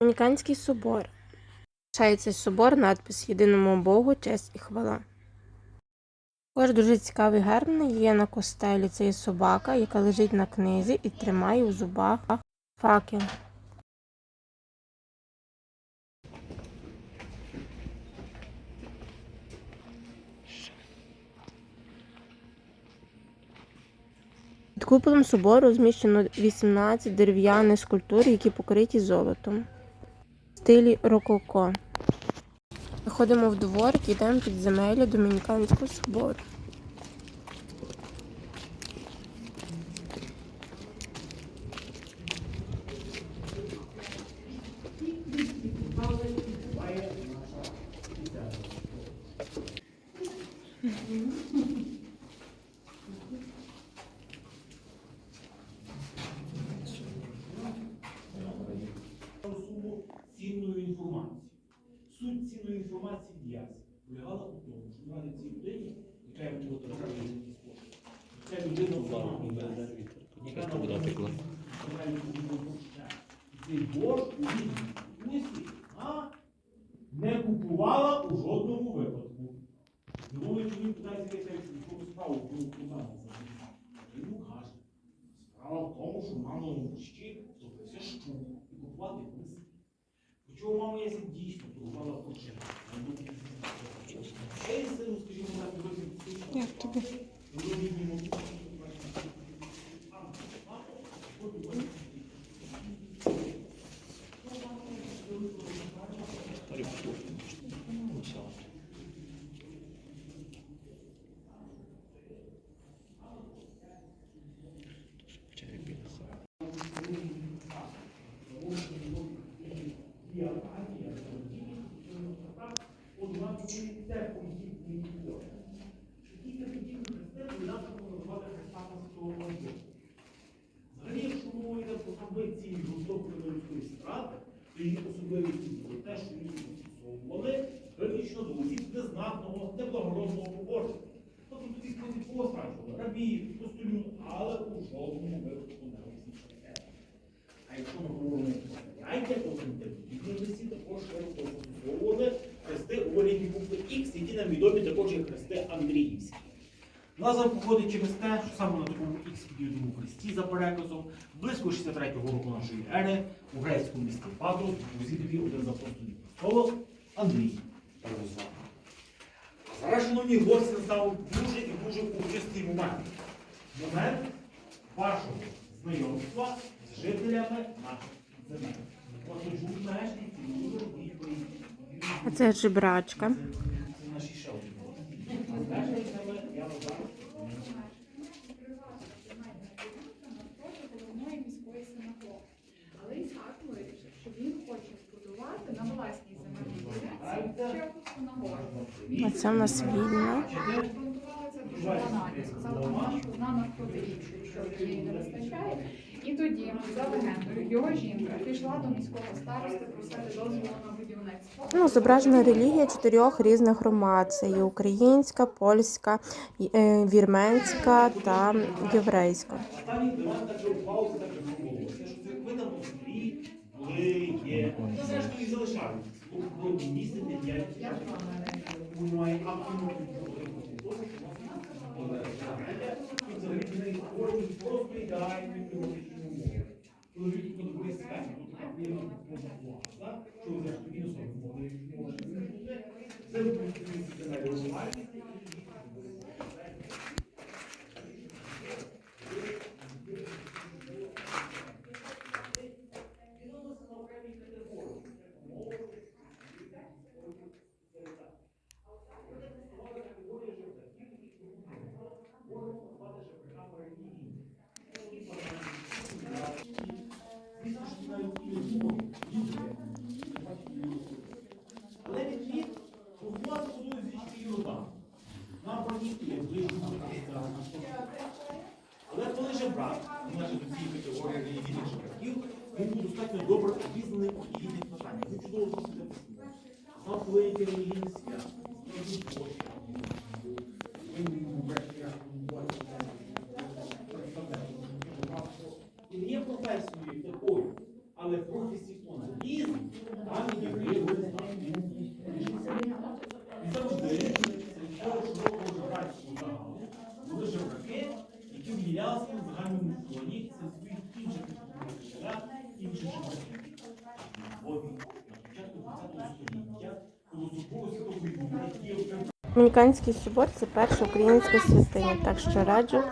Домініканський собор. Цей собор надпис Єдиному Богу, честь і хвала. Також дуже цікавий герб є на костелі. Це є собака, яка лежить на книзі і тримає у зубах факел. Під куполом собору розміщено 18 дерев'яних скульптур, які покриті золотом стилі рококо. Заходимо в дворик, йдемо під земелі Домініканського собору. суму цінної інформації. Суть цінної інформації в полягала у тому, що навіть цій людині, яка йому фотографує в такий спосіб, ця людина була яка буде цей борг у відпустці, а не купувала у жодному випадку. Думаю, що він питається, як яку справу про за Йому каже, справа в тому, що мама маминому борщі зробився щук і купувати його не слід. Хоча мама я дійсно торгувала порчем. Цей сину, скажімо так, вроді Як тобі? вроді не можу. Взагалі, якщо мова йде про таблиці жорстокої людської страти, то її особливості було те, що її застосовували виключно до осіб незнатного, неблагородного походження. Тобто тоді складі постраждали рабів, постулю, але у жодному випадку не усі. А якщо ми говоримо про поняття, то в інтервідності також широко застосовували хрести у вигляді букви Х, які нам відомі також як хрести Андріївські. Назва походить через те, що саме на такому Х підійдому хресті за переказом близько 63-го року нашої ери у грецькому місті Патрос у один з апостолів Престолу Андрій Первозваний. А зараз, шановні гості, настав дуже і дуже урочистий момент. Момент вашого знайомства з жителями наших земель. Отож, мешканці дуже відповідь. А це жебрачка. А це в нас вистачає. І тоді, за легендою, його жінка пішла до міського старости просити дозволу на будівництво. Ну, зображена релігія чотирьох різних громад. Це є українська, польська, е, вірменська та єврейська. Церкви там були, є. Ну, зрештою, і залишаються. Бо місце не діяльність. Абсолютно нічого такого. І взагалі в просто ідеальні кліматичні умови. Коли люди подобає схему, ну така приємна поза, що зрештою мінусом можете. Це в принципі це найважливіше. Але відвід купувати водою з річки Йордан. Як ближнього Але коли же брат, належить до цієї категорії релігійних жебраків, він був достатньо добре обізнаний у релігійних питаннях. Він чудово про себе письмо. Знав велике релігійне свято. Він був Він є професією такою, але професіоналізм інших Домініканський собор це перша українська святиня, так що раджу